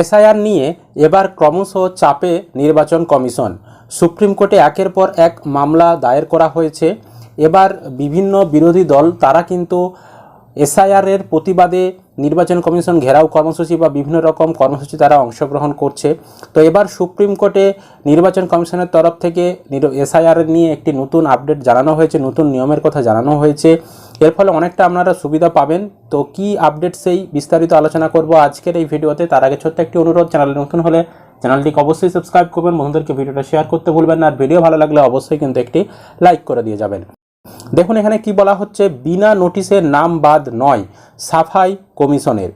SIR নিয়ে এবার ক্রমশ চাপে নির্বাচন কমিশন। সুপ্রিম কোর্টে একের পর এক মামলা দায়ের করা হয়েছে। এবার বিভিন্ন বিরোধী দল, তারা কিন্তু এসআইআরের প্রতিবাদে নির্বাচন কমিশন ঘেরাও কর্মসূচি বা বিভিন্ন রকম কর্মসূচি তারা অংশগ্রহণ করছে। তো এবার সুপ্রিম কোর্টে নির্বাচন কমিশনের তরফ থেকে এসআইআর নিয়ে একটি নতুন আপডেট জানানো হয়েছে, নতুন নিয়মের কথা জানানো হয়েছে। এর ফলে অনেকটা আপনারা সুবিধা পাবেন। তো কি আপডেট সেই বিস্তারিত আলোচনা করব আজকের এই ভিডিওতে। তার আগে ছোট্ট একটি অনুরোধ, চ্যানেলে নতুন হলে চ্যানেলটিকে অবশ্যই সাবস্ক্রাইব করবেন, বন্ধুদেরকে ভিডিওটা শেয়ার করতে ভুলবেন না। আর ভিডিও ভালো লাগলে অবশ্যই কিন্তু একটি লাইক করে দিয়ে যাবেন। দেখুন এখানে কি বলা হচ্ছে, বিনা নোটিশের নাম বাদ নয়, সাফাই কমিশনের।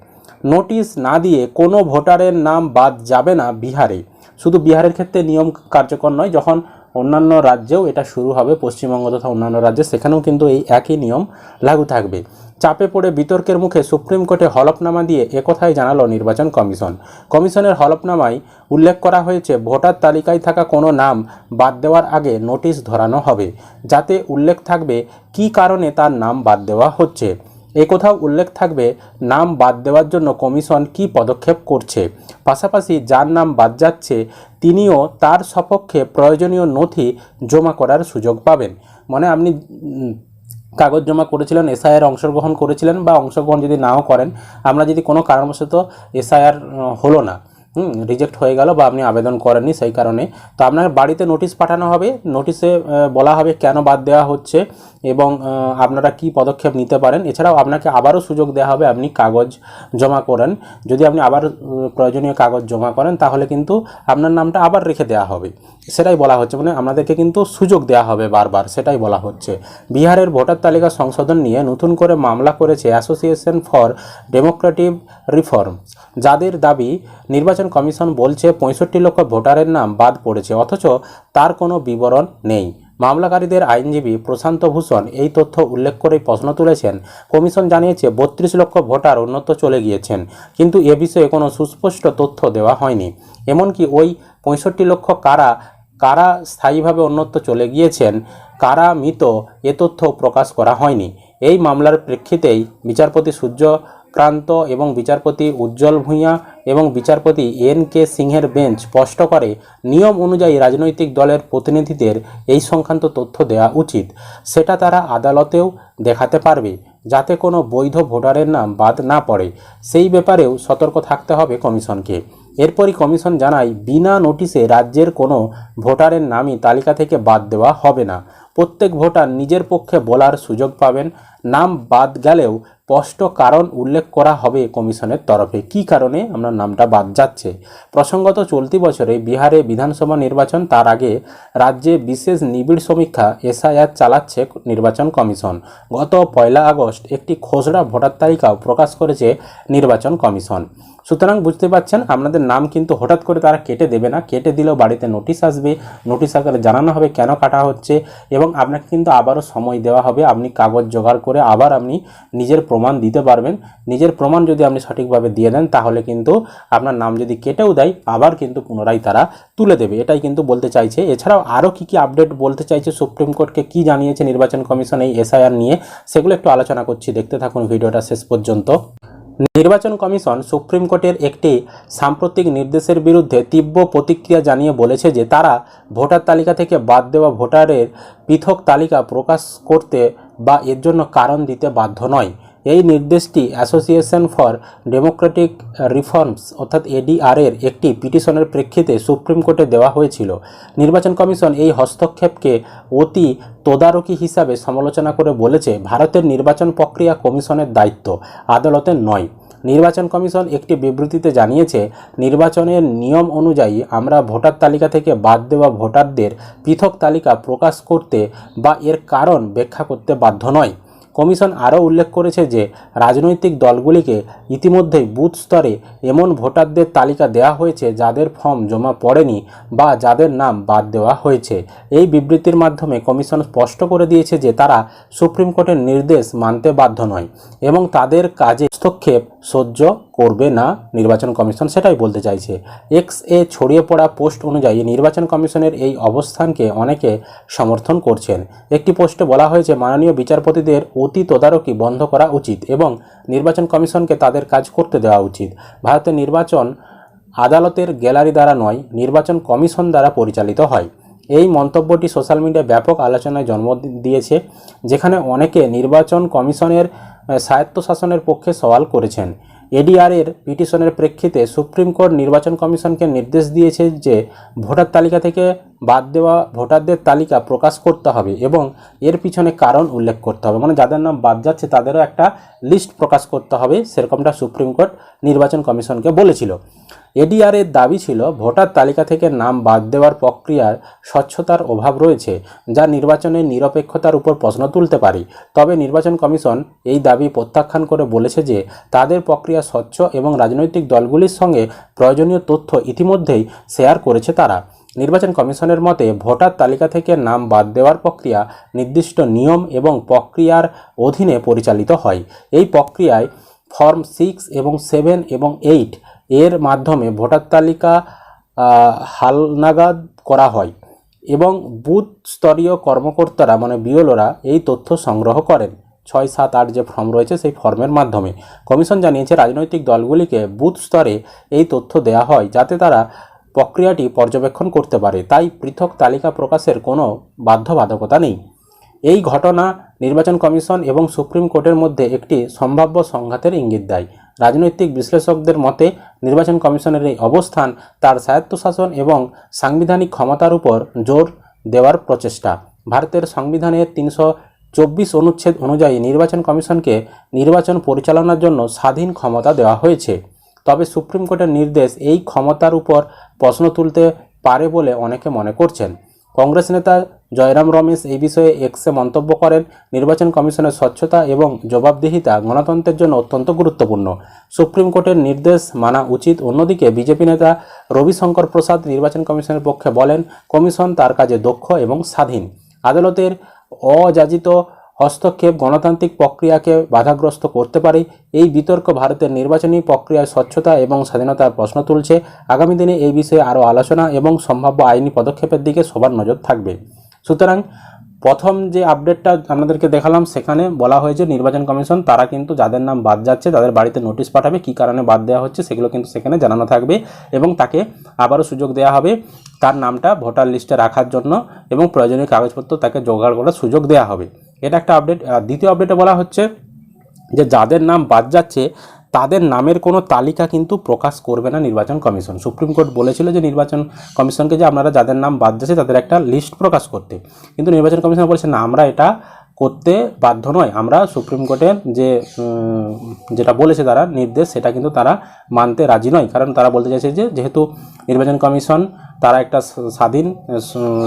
নোটিশ না দিয়ে কোনো ভোটারের নাম বাদ যাবে না বিহারে। শুধু বিহারের ক্ষেত্রে নিয়ম কার্যকর নয়, যখন অন্যান্য রাজ্যেও এটা শুরু হবে, পশ্চিমবঙ্গ তথা অন্যান্য রাজ্যে। সেখানেও কিন্তু এই একই নিয়ম লাগু থাকবে। চাপে পড়ে বিতর্কের মুখে সুপ্রিম কোর্টে হলফনামা দিয়ে একথাই জানালো নির্বাচন কমিশন। কমিশনের হলফনামায় উল্লেখ করা হয়েছে, ভোটার তালিকায় থাকা কোনো নাম বাদ দেওয়ার আগে নোটিশ ধরানো হবে, যাতে উল্লেখ থাকবে কী কারণে তার নাম বাদ দেওয়া হচ্ছে। এ কোথাও উল্লেখ থাকবে, নাম বাদ দেওয়ার জন্য কমিশন কি পদক্ষেপ করছে। পাশাপাশি যার নাম বাদ যাচ্ছে, তিনিও তার সপক্ষে প্রয়োজনীয় নথি জমা করার সুযোগ পাবেন। মানে আপনি কাগজ জমা করেছিলেন, এসআইআর অংশগ্রহণ করেছিলেন বা অংশগ্রহণ যদি নাও করেন, আমরা যদি কোনো কারণবশত এসআইআর হলো না। হুম রিজেক্ট হয়ে গেল বা আপনি আবেদন করেননি সেই কারণে। তো আপনার বাড়িতে নোটিশ পাঠানো হবে নোটিশে বলা হবে কেন বাদ দেওয়া হচ্ছে এবং আপনারা কি পদক্ষেপ নিতে পারেন। এছাড়াও আপনাকে আবারও সুযোগ দেওয়া হবে, আপনি কাগজ জমা করেন। যদি আপনি আবার প্রয়োজনীয় কাগজ জমা করেন, তাহলে কিন্তু আপনার নামটা আবার রেখে দেওয়া হবে। সেটাই বলা হচ্ছে মানে আপনাদেরকে কিন্তু সুযোগ দেওয়া হবে বারবার, সেটাই বলা হচ্ছে। বিহারের ভোটার তালিকা সংশোধন নিয়ে নতুন করে মামলা করেছে অ্যাসোসিয়েশন ফর ডেমোক্রেটিক রিফর্ম যাদের দাবি, নির্বাচন কমিশন বলছে পঁয়ষট্টি লক্ষ ভোটারের নাম বাদ পড়েছে, অথচ তার কোনো বিবরণ নেই। মামলাকারীদের আইনজীবী প্রশান্ত ভূষণ এই তথ্য উল্লেখ করেই প্রশ্ন তুলেছেন। কমিশন জানিয়েছে বত্রিশ লক্ষ ভোটার অন্যত্র চলে গিয়েছেন, কিন্তু এ বিষয়ে কোনো সুস্পষ্ট তথ্য দেওয়া হয়নি। এমনকি ওই পঁয়ষট্টি লক্ষ কারা কারা স্থায়ীভাবে অন্যত্র চলে গিয়েছেন, কারা মৃত, এ তথ্য প্রকাশ করা হয়নি। এই মামলার প্রেক্ষিতেই বিচারপতি সূর্যক্রান্ত এবং বিচারপতি উজ্জ্বল ভূঁইয়া এবং বিচারপতি এন কে সিংহের বেঞ্চ স্পষ্ট করে, নিয়ম অনুযায়ী রাজনৈতিক দলের প্রতিনিধিদের এই সংক্রান্ত তথ্য দেওয়া উচিত। সেটা তারা আদালতেও দেখাতে পারবে, যাতে কোনো বৈধ ভোটারের নাম বাদ না পড়ে। সেই ব্যাপারেও সতর্ক থাকতে হবে কমিশনকে। এরপরই কমিশন জানায়, বিনা নোটিশে রাজ্যের কোনো ভোটারের নামই তালিকা থেকে বাদ দেওয়া হবে না। প্রত্যেক ভোটার নিজের পক্ষে বলার সুযোগ পাবেন নাম বাদ গেলেও স্পষ্ট কারণ উল্লেখ করা হবে কমিশনের তরফে। কী কারণে? আপনার নামটা বাদ যাচ্ছে। প্রসঙ্গত চলতি বছরে বিহারে বিধানসভা নির্বাচন, তার আগে রাজ্যে বিশেষ নিবিড় সমীক্ষা এসআইআর চালাচ্ছে নির্বাচন কমিশন। গত পয়লা আগস্ট একটি খসড়া ভোটার তালিকাও প্রকাশ করেছে নির্বাচন কমিশন। সুতরাং বুঝতে পারছেন, আপনাদের নাম কিন্তু হঠাৎ করে তারা কেটে দেবে না। কেটে দিলেও বাড়িতে নোটিশ আসবে। নোটিশ আকারে জানানো হবে কেন কাটা হচ্ছে এবং আপনাকে কিন্তু আবারও সময় দেওয়া হবে। আপনি কাগজ জোগাড় করে আবার আপনি নিজের প্রমাণ দিতে পারবেন। নিজের প্রমাণ যদি আপনি সঠিকভাবে দিয়ে দেন, তাহলে কিন্তু আপনার নাম যদি কেটেও দেয়, আবার কিন্তু পুনরায় তারা তুলে দেবে। এটাই কিন্তু বলতে চাইছে। এছাড়াও আরও কী কী আপডেট বলতে চাইছে সুপ্রিম কোর্টকে কী জানিয়েছে নির্বাচন কমিশন এই এসআইআর নিয়ে, সেগুলো একটু আলোচনা করছি। দেখতে থাকুন ভিডিওটা শেষ পর্যন্ত। নির্বাচন কমিশন সুপ্রিম কোর্টের একটি সাম্প্রতিক নির্দেশের বিরুদ্ধে তীব্র প্রতিক্রিয়া জানিয়ে বলেছে যে, তারা ভোটার তালিকা থেকে বাদ দেওয়া ভোটারের পৃথক তালিকা প্রকাশ করতে বা এর জন্য কারণ দিতে বাধ্য নয়। এই নির্দেশটি অ্যাসোসিয়েশন ফর ডেমোক্রেটিক রিফর্মস অর্থাৎ এডিআরের একটি পিটিশনের প্রেক্ষিতে সুপ্রিম কোর্টে দেওয়া হয়েছিল। নির্বাচন কমিশন এই হস্তক্ষেপকে অতি তদারকি হিসাবে সমালোচনা করে বলেছে, ভারতের নির্বাচন প্রক্রিয়া কমিশনের দায়িত্ব, আদালতের নয়। নির্বাচন কমিশন একটি বিবৃতিতে জানিয়েছে, নির্বাচনের নিয়ম অনুযায়ী আমরা ভোটার তালিকা থেকে বাদ দেওয়া ভোটারদের পৃথক তালিকা প্রকাশ করতে বা এর কারণ ব্যাখ্যা করতে বাধ্য নয়। কমিশন আরও উল্লেখ করেছে যে, রাজনৈতিক দলগুলিকে ইতিমধ্যেই বুথ স্তরে এমন ভোটারদের তালিকা দেওয়া হয়েছে যাদের ফর্ম জমা পড়েনি বা যাদের নাম বাদ দেওয়া হয়েছে। এই বিবৃতির মাধ্যমে কমিশন স্পষ্ট করে দিয়েছে যে, তারা সুপ্রিম কোর্টের নির্দেশ মানতে বাধ্য নয় এবং তাদের কাজে হস্তক্ষেপ সহ্য করবে না নির্বাচন কমিশন, সেটাই বলতে চাইছে। এক্স এ ছড়িয়ে পড়া পোস্ট অনুযায়ী নির্বাচন কমিশনের এই অবস্থানকে অনেকে সমর্থন করছেন। একটি পোস্টে বলা হয়েছে, মাননীয় বিচারপতিদের অতি তদারকি বন্ধ করা উচিত এবং নির্বাচন কমিশনকে তাদের কাজ করতে দেওয়া উচিত। ভারতের নির্বাচন আদালতের গ্যালারি দ্বারা নয়, নির্বাচন কমিশন দ্বারা পরিচালিত হয়। এই মন্তব্যটি সোশ্যাল মিডিয়ায় ব্যাপক আলোচনায় জন্ম দিয়েছে, যেখানে অনেকে নির্বাচন কমিশনের স্বায়ত্তশাসনের পক্ষে সওয়াল করেছেন। এডিআরের পিটিশনের প্রেক্ষিতে সুপ্রিম কোর্ট নির্বাচন কমিশনকে নির্দেশ দিয়েছে যে ভোটার তালিকা থেকে বাদ দেওয়া ভোটারদের তালিকা প্রকাশ করতে হবে এবং এর পিছনে কারণ উল্লেখ করতে হবে। মানে যাদের নাম বাদ যাচ্ছে, তাদেরও একটা লিস্ট প্রকাশ করতে হবে, সেরকমটা সুপ্রিম কোর্ট নির্বাচন কমিশনকে বলেছিল। এডিআর এর দাবি ছিল ভোটার তালিকা থেকে নাম বাদ দেওয়ার প্রক্রিয়ার স্বচ্ছতার অভাব রয়েছে, যা নির্বাচনের নিরপেক্ষতার উপর প্রশ্ন তুলতে পারে। তবে নির্বাচন কমিশন এই দাবি প্রত্যাখ্যান করে বলেছে যে, তাদের প্রক্রিয়া স্বচ্ছ এবং রাজনৈতিক দলগুলির সঙ্গে প্রয়োজনীয় তথ্য ইতিমধ্যেই শেয়ার করেছে তারা। নির্বাচন কমিশনের মতে, ভোটার তালিকা থেকে নাম বাদ দেওয়ার প্রক্রিয়া নির্দিষ্ট নিয়ম এবং প্রক্রিয়ার অধীনে পরিচালিত হয়। এই প্রক্রিয়ায় ফর্ম সিক্স এবং সেভেন এবং এইট এর মাধ্যমে ভোটার তালিকা হালনাগাদ করা হয় এবং বুথ স্তরীয় কর্মকর্তারা মানে বিওলোরা এই তথ্য সংগ্রহ করেন। ছয় সাত আট যে ফর্ম রয়েছে সেই ফর্মের মাধ্যমে। কমিশন জানিয়েছে, রাজনৈতিক দলগুলিকে বুথ স্তরে এই তথ্য দেওয়া হয় যাতে তারা প্রক্রিয়াটি পর্যবেক্ষণ করতে পারে। তাই পৃথক তালিকা প্রকাশের কোনো বাধ্যবাধকতা নেই। এই ঘটনা নির্বাচন কমিশন এবং সুপ্রিম কোর্টের মধ্যে একটি সম্ভাব্য সংঘাতের ইঙ্গিত দেয়। রাজনৈতিক বিশ্লেষকদের মতে, নির্বাচন কমিশনের এই অবস্থান তার স্বায়ত্তশাসন এবং সাংবিধানিক ক্ষমতার উপর জোর দেওয়ার প্রচেষ্টা। ভারতের সংবিধানের তিনশো চব্বিশ অনুচ্ছেদ অনুযায়ী নির্বাচন কমিশনকে নির্বাচন পরিচালনার জন্য স্বাধীন ক্ষমতা দেওয়া হয়েছে। তবে সুপ্রিম কোর্টের নির্দেশ এই ক্ষমতার উপর প্রশ্ন তুলতে পারে বলে অনেকে মনে করছেন। কংগ্রেস নেতা জয়রাম রমেশ এই বিষয়ে এক্সে মন্তব্য করেন, নির্বাচন কমিশনের স্বচ্ছতা এবং জবাবদিহিতা গণতন্ত্রের জন্য অত্যন্ত গুরুত্বপূর্ণ। সুপ্রিম কোর্টের নির্দেশ মানা উচিত। অন্যদিকে বিজেপি নেতা রবিশঙ্কর প্রসাদ নির্বাচন কমিশনের পক্ষে বলেন, কমিশন তার কাজে দক্ষ এবং স্বাধীন। আদালতের অযাচিত হস্তক্ষেপ গণতান্ত্রিক প্রক্রিয়াকে বাধাগ্রস্ত করতে পারে। এই বিতর্ক ভারতের নির্বাচনী প্রক্রিয়ায় স্বচ্ছতা এবং স্বাধীনতার প্রশ্ন তুলছে। আগামী দিনে এই বিষয়ে আরও আলোচনা এবং সম্ভাব্য আইনি পদক্ষেপের দিকে সবার নজর থাকবে। সুতরাং প্রথম যে আপডেটটা আপনাদেরকে দেখালাম, সেখানে বলা হয়েছে নির্বাচন কমিশন, তারা কিন্তু যাদের নাম বাদ যাচ্ছে তাদের বাড়িতে নোটিশ পাঠাবে, কী কারণে বাদ দেওয়া হচ্ছে, সেগুলো কিন্তু সেখানে জানানো থাকবে এবং তাকে আবারও সুযোগ দেওয়া হবে তার নামটা ভোটার লিস্টে রাখার জন্য এবং প্রয়োজনীয় কাগজপত্র তাকে জোগাড় করার সুযোগ দেওয়া হবে। এটা একটা আপডেট দ্বিতীয় আপডেটে বলা হচ্ছে যে যাদের নাম বাদ যাচ্ছে, তাদের নামের কোনো তালিকা কিন্তু প্রকাশ করবে না নির্বাচন কমিশন। সুপ্রিম কোর্ট বলেছিল যে নির্বাচন কমিশনকে যে আপনারা যাদের নাম বাদ যাচ্ছে, তাদের একটা লিস্ট প্রকাশ করতে। কিন্তু নির্বাচন কমিশন বলছে, না, আমরা এটা করতে বাধ্য নয়। আমরা সুপ্রিম কোর্টের যে যেটা বলেছে তারা নির্দেশ, সেটা কিন্তু তারা মানতে রাজি নয়। কারণ তারা বলতে চাইছে যে, যেহেতু নির্বাচন কমিশন তারা একটা স্বাধীন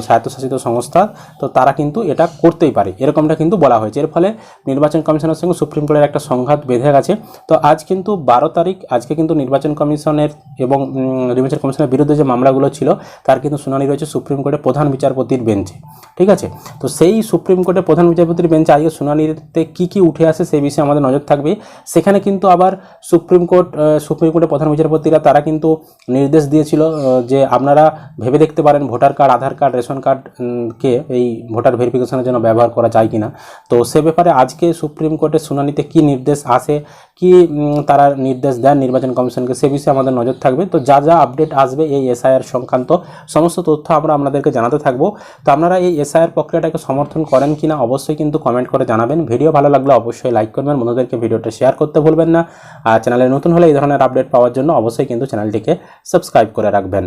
স্বায়ত্তশাসিত সংস্থা, তো তারা কিন্তু এটা করতেই পারে। এরকমটা কিন্তু বলা হয়েছে। এর ফলে নির্বাচন কমিশনের সঙ্গে সুপ্রিম কোর্টের একটা সংঘাত বেঁধে গেছে। তো আজ কিন্তু বারো তারিখ, আজকে কিন্তু নির্বাচন কমিশনের এবং নির্বাচন কমিশনের বিরুদ্ধে যে মামলাগুলো ছিল, তার কিন্তু শুনানি রয়েছে সুপ্রিম কোর্টের প্রধান বিচারপতির বেঞ্চে। ঠিক আছে? তো সেই সুপ্রিম কোর্টের প্রধান বিচারপতির বেঞ্চে আজকে শুনানিতে কি কি উঠে আসে সেই বিষয়ে আমাদের নজর থাকবে। সেখানে কিন্তু আবার সুপ্রিম কোর্ট সুপ্রিম কোর্টের প্রধান বিচারপতিরা তারা কিন্তু নির্দেশ দিয়েছিল যে আপনারা ভেবে দেখতে পারেন voter card Aadhaar card ration card um, কে এই ভোটার ভেরিফিকেশনের জন্য ব্যবহার করা যায় কিনা। তো সে ব্যাপারে আজকে সুপ্রিম কোর্টের শুনানিতে কি নির্দেশ আসে কি তারা নির্দেশ দেন নির্বাচন কমিশনকে সে বিষয়ে আমাদের নজর থাকবে। তো যা যা আপডেট আসবে এই এসআইআর সংক্রান্ত সমস্ত তথ্য আমরা আপনাদেরকে জানাতে থাকব। তো আপনারা এই এসআইআর প্রক্রিয়াটাকে সমর্থন করেন কিনা অবশ্যই কিন্তু কমেন্ট করে জানাবেন। ভিডিও ভালো লাগলে অবশ্যই লাইক করবেন বন্ধুদেরকে ভিডিওটা শেয়ার করতে ভুলবেন না। আর চ্যানেলে নতুন হলে এই ধরনের আপডেট পাওয়ার জন্য অবশ্যই কিন্তু চ্যানেলটিকে সাবস্ক্রাইব করে রাখবেন।